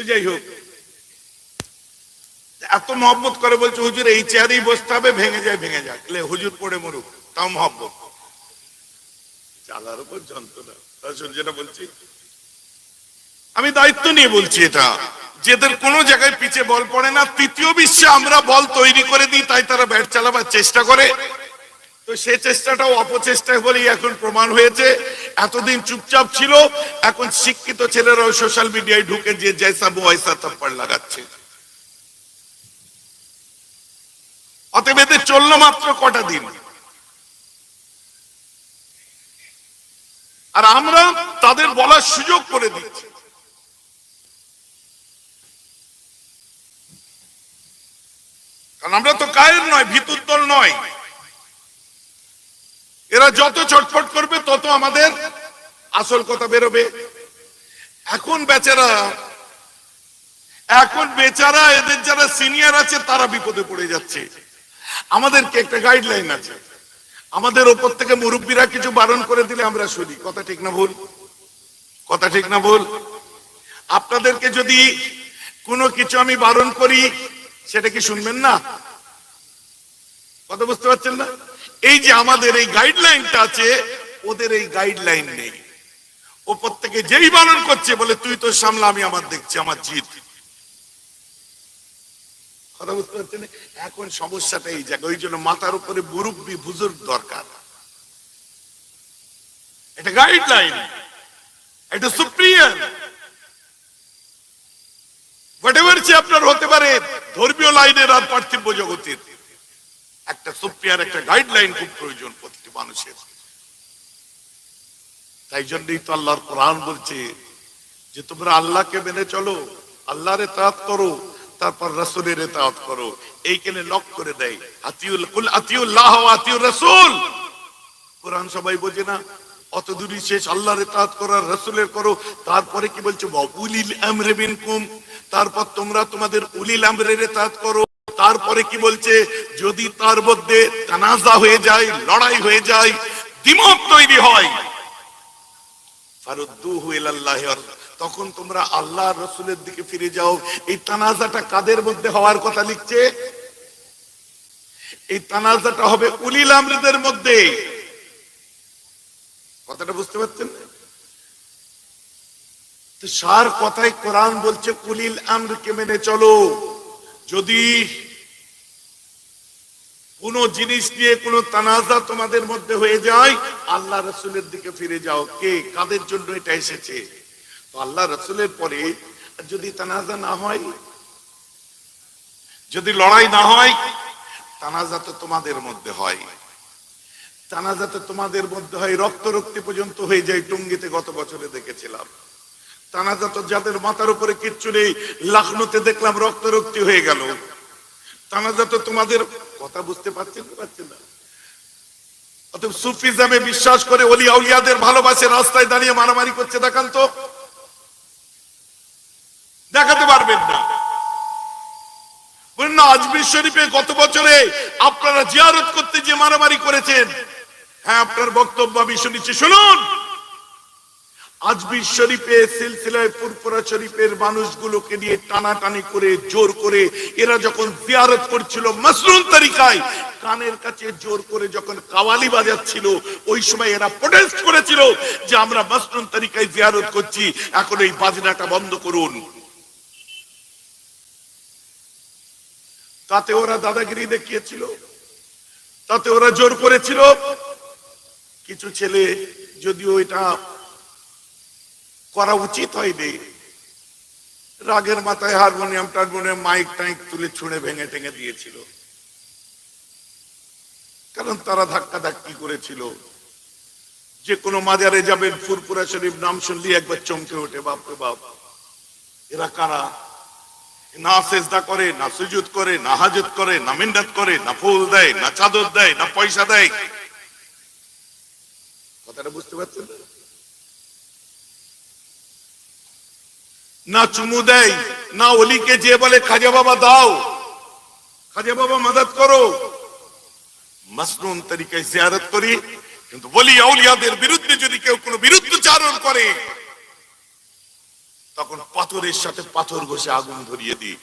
তো যাই হোক। এত মহব্বত করে বলছে, হুজুর, এই চেয়ারেই বসতে হবে, ভেঙে যায়, ভেঙে এলে হুজুর, পড়ে মরুক, তাও মহব্বত। চালার উপর যন্ত্রণা। যেটা বলছি, আমি দায়িত্ব নিয়ে বলছি এটা। যেদের কোন জায়গায় পিছে বল পড়ে না, তৃতীয় বিশ্বে আমরা বল তৈরি করে দিই, তাই তারা ব্যাট চালাবার চেষ্টা করে। তো সে চেষ্টাটাও অপচেষ্টা বলেই এখন প্রমাণ হয়েছে। এতদিন চুপচাপ ছিল, এখন শিক্ষিত ছেলেরাও সোশ্যাল মিডিয়ায় ঢুকে যে জয়সা বয়সা থাপ্পড় লাগাচ্ছে। অতএব এদের চলল মাত্র কটা দিন। আর আমরা তাদের বলার সুযোগ করে দিচ্ছি। কারণ আমরা তো কায়ের নয়, ভিতুর দল নয়। এরা যত ছটফট করবে, তত আমাদের আসল কথা বেরোবে। এখন বেচারা এখন বেচারা এদের যারা সিনিয়র আছে, তারা বিপদে পড়ে যাচ্ছে। আমাদেরকে একটা গাইডলাইন আছে। আমাদের ওপর থেকে মুরব্বীরা কিছু বারণ করে দিলে আমরা শুনি। কথা ঠিক না ভুল? কথা ঠিক না ভুল? আপনাদেরকে যদি কোনো কিছু আমি বারণ করি, সেটা কি শুনবেন না? কথা বুঝতে পারছেন না? এই যে আমাদের এই গাইডলাইনটা আছে, ওদের এই গাইডলাইন নেই। ওপর থেকে যেই বারণ করছে বলে, তুই তো সামলা আমি আমার দেখছি, আমার জিত কথা বুঝতে পারছেন এখন সমস্যাটা এই জায়গায় ওই জন্য মাথার উপরে মুরব্বী, বুজুর্গ দরকার। এটা গাইডলাইন এটা সুপ্রিয়ার আপনার হতে পারে, ধর্মীয় লাইনের আর পার্থিব জগতের। একটা সুপ্রিয়ার একটা গাইডলাইন খুব প্রয়োজন প্রতিটি মানুষের। তাই জন্যই তো আল্লাহর কোরআন বলছে যে, তোমরা আল্লাহকে মেনে চলো, আল্লাহর এতাত করো, তারপর রসুলের এতাত করো। এইখানে লক করে দেয়, আতিউল, কুল আতিউল্লাহ আতিউর রাসূল। কোরআন সবাই বোঝে না অত দূরই শেষ, আল্লাহর এতাত করো রসুলের করো। তারপরে কি বলছে উলিল আমরে মিনকুম, তারপর তোমরা তোমাদের উলিল আমরের এতাত করো। তারপরে কি বলছে? যদি তার মধ্যে তানাজা হয়ে যায়, লড়াই হয়ে যায়, দ্বিমত তৈরি হয়। তখন তোমরা আল্লাহ রসুলের দিকে ফিরে যাও। এই তানাজাটা কাদের মধ্যে হওয়ার কথা লিখছে? এই তানাজাটা হবে উলিল আমরিদের মধ্যে। কথাটা বুঝতে পারছেন? সার কথায় কোরআন বলছে, উলিল আমরকে মেনে চলো। যদি কোন জিনিস নিয়ে কোন তানাজা তোমাদের মধ্যে হয়ে যায়, আল্লাহ রসুলের দিকে ফিরে যাও। কে? কাদের জন্য এটা এসেছে? তো আল্লাহ রসুলের পরে যদি তানাজা না হয়, যদি লড়াই না হয়, তানাজা তো তোমাদের মধ্যে হয়। তানাজা তো তোমাদের মধ্যে হয় রক্ত রক্তি পর্যন্ত হয়ে যায়, টুঙ্গিতে গত বছরে দেখেছিলাম। তানাজা তো যাদের মাথার উপরে কিচ্ছু নেই, লাখনোতে দেখলাম রক্ত রক্তি হয়ে গেল। তানাজা তো তোমাদের কথা বুঝতে পারছেন না পারছেন না? অতএব সুফিজমে বিশ্বাস করে অলি আউলিয়াদের ভালোবাসে, রাস্তায় দাঁড়িয়ে মারামারি করছে, দেখান তো। দেখাতে পারবেন না। বলেন না আজমির শরীফে গত বছরে আপনারা জিয়ারত করতে যে মারামারি করেছেন হ্যাঁ আপনার বক্তব্য আমি শুনেছি। শুনুন! আজমির শরীফে সিলসিলায় পুরপুরা শরীফের মানুষগুলোকে নিয়ে টানাটানি করে, জোর করে এরা যখন জিয়ারত করছিল মাসরুন তরিকায়, কানের কাছে জোর করে যখন কাওয়ালি বাজাচ্ছিল, ওই সময় এরা প্রোটেস্ট করেছিল যে আমরা মাসরুন তরিকায় জিয়ারত করছি, এখন এই বাজনাটা বন্ধ করুন। তাতে ওরা দাদাগিরি দেখিয়েছিল, তাতে ওরা জোর করেছিল। কিছু ছেলে যদিও এটা করা উচিত হয়নি। রাগের মাথায় হারমোনিয়াম টারমোনিয়াম মাইক টাইক তুলে ছুঁড়ে ভেঙে টেঙে দিয়েছিল। কারণ তারা ধাক্কা ধাক্কি করেছিল। যে কোনো মাজারে যাবেন ফুরপুরা শরীফ নাম শুনলি একবার চমকে ওঠে বাপরে বাপ। এরা কারা? না সেজদা করে, না সুজুদ করে, না হাজত করে, না মিন্নাত করে, না ফুল দেয়, না চাদর দেয়, না পয়সা দেয়। কথাটা বুঝতে পারছেন? না? না চুমু দেয়, না অলিকে যে বলে, খাজা বাবা, দাও। খাজা বাবা মদত করো। মাসনুন তরিকায় জিয়ারত করি, কিন্তু বলি আউলিয়াদের বিরুদ্ধে যদি কেউ কোনো বিরুদ্ধচারণ করে, তখন পাথরের সাথে পাথর ঘষে আগুন ধরিয়ে দিই।